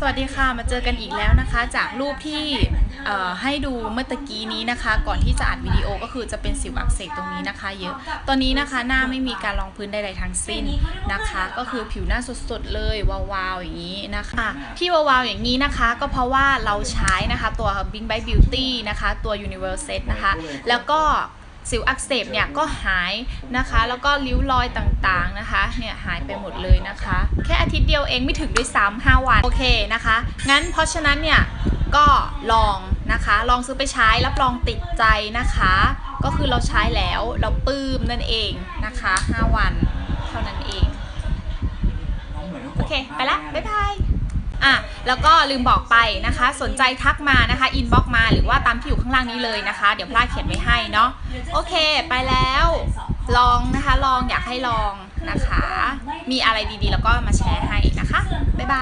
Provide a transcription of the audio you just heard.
สวัสดีค่ะ มาเจอกันอีกแล้วนะคะ จากรูปที่ให้ดูเมื่อตะกี้นี้นะคะ ก่อนที่จะอัดวิดีโอก็คือจะเป็นสิวอักเสบตรงนี้นะคะ เยอะ ตอนนี้นะคะหน้าไม่มีการรองพื้นใดๆทั้งสิ้นนะคะ ก็คือผิวหน้าสดๆเลยวาวๆอย่างนี้นะคะที่วาวๆอย่างนี้นะคะ ก็เพราะว่าเราใช้นะคะตัว Bing by Beauty นะคะ ตัว Universal Set นะคะ แล้วก็ สิวอักเสบเนี่ยก็หายนะคะ แล้วก็ริ้วรอยต่างๆนะคะเนี่ยหายไปหมดเลยนะคะ แค่อาทิตย์เดียวเองไม่ถึงด้วยซ้ำห้าวัน โอเคนะคะ งั้นเพราะฉะนั้นเนี่ยก็ลองนะคะลองซื้อไปใช้รับรองติดใจนะคะ ก็คือเราใช้แล้วเราปลื้มนั่นเองนะคะ 5 วันเท่านั้นเอง โอเค ไปละ บ๊ายบายอะ แล้วก็ลืมบอกไปนะคะ สนใจทักมานะคะอินบ็อกมาหรือว่าตามที่อยู่ข้างล่างนี้เลยนะคะ เดี๋ยวพลาเขียนไว้ให้เนาะโอเค ไปแล้ว ลองนะคะ ลองอยากให้ลองนะคะ มีอะไรดีๆ แล้วก็มาแชร์ให้นะคะบ๊ายบาย